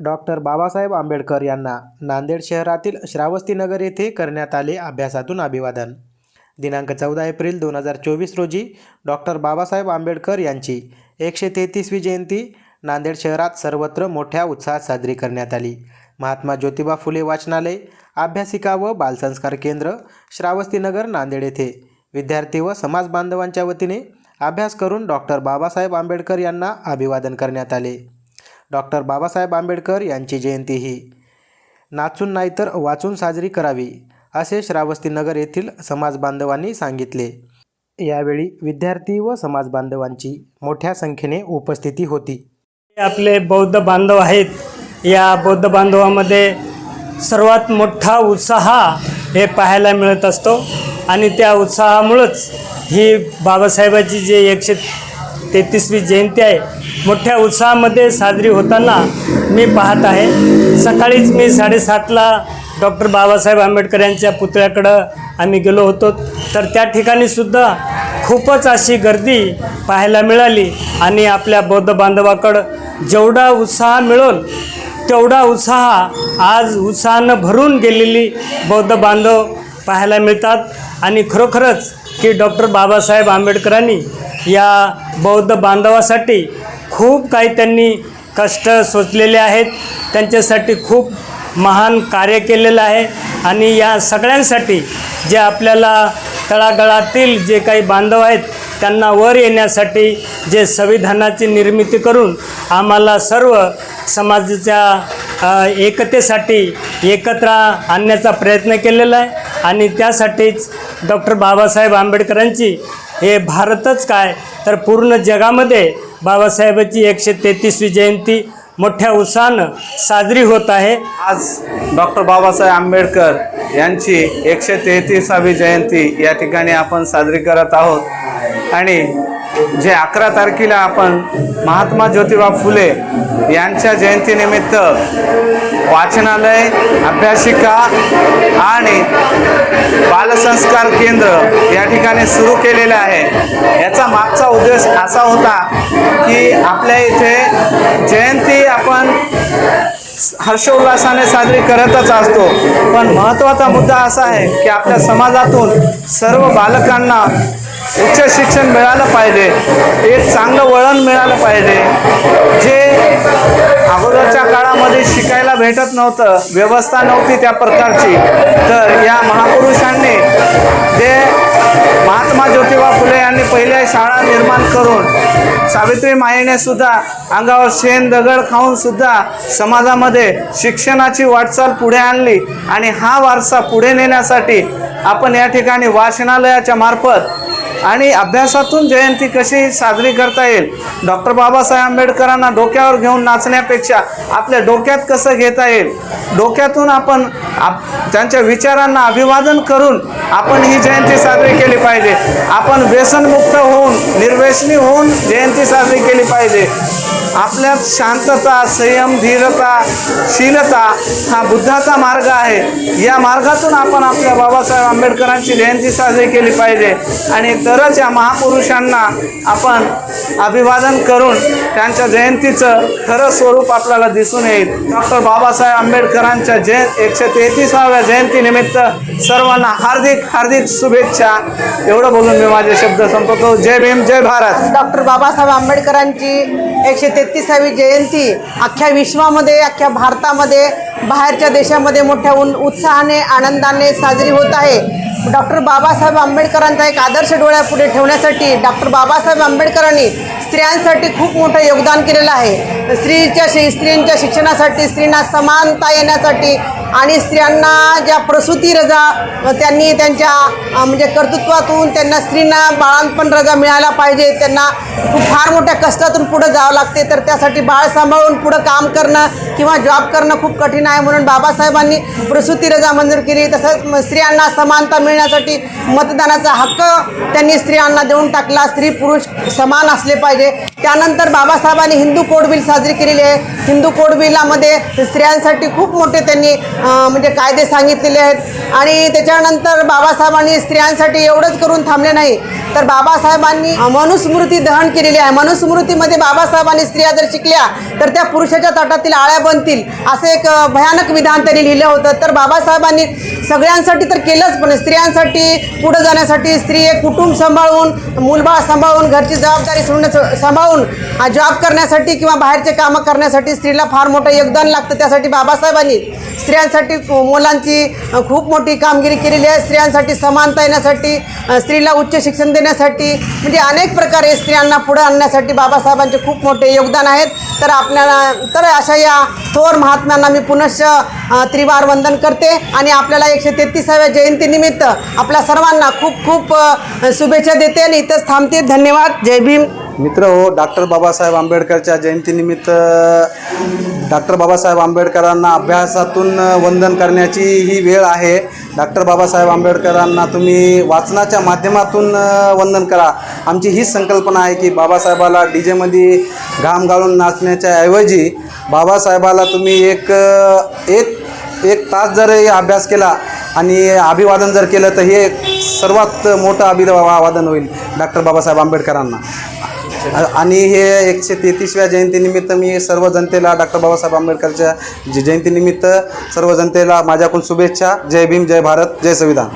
Doctor Babasaheb Ambedkar यांना नांदेड शहरातील श्रावस्तीनगर येथे करण्यात आले अभ्यासातून अभिवादन. दिनांक चौदा एप्रिल दोन हजार चोवीस रोजी डॉक्टर बाबासाहेब आंबेडकर यांची एकशे तेहतीसवी जयंती नांदेड शहरात सर्वत्र मोठ्या उत्साहात साजरी करण्यात आली. महात्मा ज्योतिबा फुले वाचनालय अभ्यासिका व बालसंस्कार केंद्र श्रावस्तीनगर नांदेड येथे. विद्यार्थी व समाज बांधवांच्या वतीने अभ्यास करून डॉक्टर बाबासाहेब आंबेडकर यांना अभिवादन करण्यात आले. डॉक्टर बाबासाहेब आंबेडकर यांची जयंती ही. नाचून नाही तर वाचून साजरी करावी असे श्रावस्तीनगर येथील समाज बांधवांनी सांगितले. यावेळी विद्यार्थी व समाज बांधवांची मोठ्या संख्येने उपस्थिती होती. आपले बौद्ध बांधव आहेत. या बौद्ध बांधवामध्ये सर्वात मोठा उत्साह हे पाहायला मिळत असतो आणि त्या उत्साहामुळंच ही बाबासाहेबाची जे एकशे तेहतीसवी जयंती आहे. मोठ्या उत्साहामध्ये साजरी होताना मी पाहत आहे. सकाळीच मी साडेसातला डॉक्टर बाबासाहेब आंबेडकर यांच्या पुतळ्याकडं आम्ही गेलो होतो. तर त्या ठिकाणी सुद्धा खूपच अशी गर्दी पाहायला मिळाली आणि आपल्या बौद्ध बांधवाकडं जेवढा उत्साह मिळून तेवढा उत्साह आज उत्साहानं भरून गेलेली बौद्ध बांधव पाहायला मिळतात. आणि खरोखरच की डॉक्टर बाबासाहेब आंबेडकरांनी या बौद्ध बांधवासाठी खूप काही त्यांनी कष्ट सोचलेले आहेत. त्यांच्यासाठी खूप महान कार्य केलेलं आहे. आणि या सगळ्यांसाठी जे आपल्याला तळागाळातील जे काही बांधव आहेत त्यांना वर येण्यासाठी जे संविधानाची निर्मिती करून आम्हाला सर्व समाजाच्या एकतेसाठी एकत्र आणण्याचा प्रयत्न केलेला आहे. आणि त्यासाठीच डॉक्टर बाबासाहेब आंबेडकरांची हे भारतच काय? तर पूर्ण जगामध्ये बाबासाहेबाची एकशे तेहतीसवी जयंती मोठ्या उत्साहानं साजरी होत आहे. आज डॉक्टर बाबासाहेब आंबेडकर यांची एकशे तेहतीसावी जयंती या ठिकाणी आपण साजरी करत आहोत. आणि जे अकरा तारखेला आपण महात्मा ज्योतिबा फुले यांच्या जयंतीनिमित्त वाचनालय अभ्यासिका आणि बालसंस्कार केंद्र या ठिकाणी सुरू केलेलं आहे. याचा मागचा उद्देश असा होता की आपल्या इथे जयंती आपण हर्षोल्लासाने साजरी करतच असतो. पण महत्त्वाचा मुद्दा असा आहे की आपल्या समाजातून सर्व बालकांना उच्च शिक्षण मिळालं पाहिजे. एक चांगलं वळण मिळालं पाहिजे. जे अगोदरच्या काळामध्ये शिकायला भेटत नव्हतं व्यवस्था नव्हती त्या प्रकारची तर या महापुरुषांनी जे महात्मा ज्योतिबा फुले यांनी पहिल्या शाळा निर्माण करून सावित्री मायेने सुद्धा अंगावर शेण दगड खाऊन सुद्धा समाजामध्ये शिक्षणाची वाटचाल पुढे आणली. आणि हा वारसा पुढे नेण्यासाठी आपण या ठिकाणी वाचनालयाच्या मार्फत आणि अभ्यासातून जयंती कशी साजरी करता येईल? डॉक्टर बाबासाहेब आंबेडकरांना डोक्यावर घेऊन नाचण्यापेक्षा आपल्या डोक्यात कसं घेता येईल? डोक्यातून आपण आप त्यांच्या विचारांना अभिवादन करून आपण ही जयंती साजरी केली पाहिजे. आपण व्यसनमुक्त होऊन निर्व्यसनी होऊन जयंती साजरी केली पाहिजे. आपल्यात शांतता संयम धीरता शीलता हा बुद्धाचा मार्ग आहे. या मार्गातून आपण आपल्या बाबासाहेब आंबेडकरांची जयंती साजरी केली पाहिजे. आणि तरच या महापुरुषांना आपण अभिवादन करून त्यांच्या जयंतीचं खरं स्वरूप आपल्याला दिसून येईल. डॉक्टर बाबासाहेब आंबेडकरांच्या जय एकशे तेहतीसाव्या जयंतीनिमित्त सर्वांना हार्दिक हार्दिक शुभेच्छा. एवढं बोलून मी माझे शब्द संपवतो. जय भीम जय भारत. डॉक्टर बाबासाहेब आंबेडकरांची एकशे तेहतीसावी जयंती अख्ख्या विश्वामध्ये अख्ख्या भारतामध्ये बाहेरच्या देशामध्ये मोठ्या उन उत्साहाने आनंदाने साजरी होत आहे. डॉक्टर बाबासाहेब आंबेडकरांचा एक आदर्श डोळ्यापुढे ठेवण्यासाठी डॉक्टर बाबासाहेब आंबेडकरांनी स्त्रियांसाठी खूप मोठं योगदान केलेलं आहे. स्त्रीच्या शि स्त्रियांच्या शिक्षणासाठी स्त्रींना समानता येण्यासाठी आणि स्त्रियांना ज्या प्रसूती रजा त्यांनी त्यांच्या म्हणजे कर्तृत्वातून त्यांना स्त्रींना बाळांपण रजा मिळायला पाहिजे त्यांना खूप फार मोठ्या कष्टातून पुढं जावं लागते तर त्यासाठी बाळ सांभाळून पुढं काम करणं किंवा जॉब करणं खूप कठीण आहे म्हणून बाबासाहेबांनी प्रसूती रजा मंजूर केली. तसंच स्त्रियांना समानता मिळ मिळण्यासाठी मतदानाचा हक्क त्यांनी स्त्रियांना देऊन टाकला. स्त्री पुरुष समान असले पाहिजे. त्यानंतर बाबासाहेबांनी हिंदू कोड बिल साजरी केलेली आहे. हिंदू कोड बिलामध्ये स्त्रियांसाठी खूप मोठे त्यांनी म्हणजे कायदे सांगितलेले आहेत. आणि त्याच्यानंतर बाबासाहेबांनी स्त्रियांसाठी एवढंच करून थांबले नाही. तर बाबासाहेबांनी मनुस्मृती दहन केलेली आहे. मनुस्मृतीमध्ये बाबासाहेबांनी स्त्रिया जर शिकल्या तर त्या पुरुषाच्या ताटातील आळ्या बनतील असं एक भयानक विधान त्यांनी लिहिलं होतं. तर बाबासाहेबांनी सगळ्यांसाठी तर केलंच पण स्त्रिया स्त्रियांसाठी पुढं जाण्यासाठी स्त्री एक कुटुंब सांभाळून मुलबाळ सांभाळून घरची जबाबदारी सोडण्या सांभाळून जॉब करण्यासाठी किंवा बाहेरचे कामं करण्यासाठी स्त्रीला फार मोठं योगदान लागतं. त्यासाठी बाबासाहेबांनी स्त्रियांसाठी मुलांची खूप मोठी कामगिरी केलेली आहे. स्त्रियांसाठी समानता येण्यासाठी स्त्रीला उच्च शिक्षण देण्यासाठी म्हणजे अनेक प्रकारे स्त्रियांना पुढे आणण्यासाठी बाबासाहेबांचे खूप मोठे योगदान आहेत. तर आपल्याला तर अशा या थोर महात्म्यांना मी पुनश्च त्रिवार वंदन करते आणि आपल्याला एकशे तेहतीसाव्या जयंतीनिमित्त आपल्या सर्वांना खूप खूप शुभेच्छा देते आणि इथंच थांबते. धन्यवाद. जय भीम. मित्र हो डॉक्टर बाबासाहेब आंबेडकरच्या जयंतीनिमित्त डॉक्टर बाबासाहेब आंबेडकरांना अभ्यासातून वंदन करण्याची ही वेळ आहे. डॉक्टर बाबासाहेब आंबेडकरांना तुम्ही वाचनाच्या माध्यमातून वंदन करा. आमची हीच संकल्पना आहे की बाबासाहेबाला डी जेमध्ये घाम गाळून नाचण्याच्या ऐवजी बाबासाहेबाला तुम्ही एक एक एक तास जर अभ्यास केला आणि अभिवादन जर केलं तर हे सर्वात मोठं अभिवादन होईल डॉक्टर बाबासाहेब आंबेडकरांना. आणि हे एकशे तेहतीसव्या जयंतीनिमित्त मी सर्व जनतेला डॉक्टर बाबासाहेब आंबेडकरच्या जयंतीनिमित्त सर्व जनतेला माझ्याकडून शुभेच्छा. जय भीम जय भारत जय संविधान.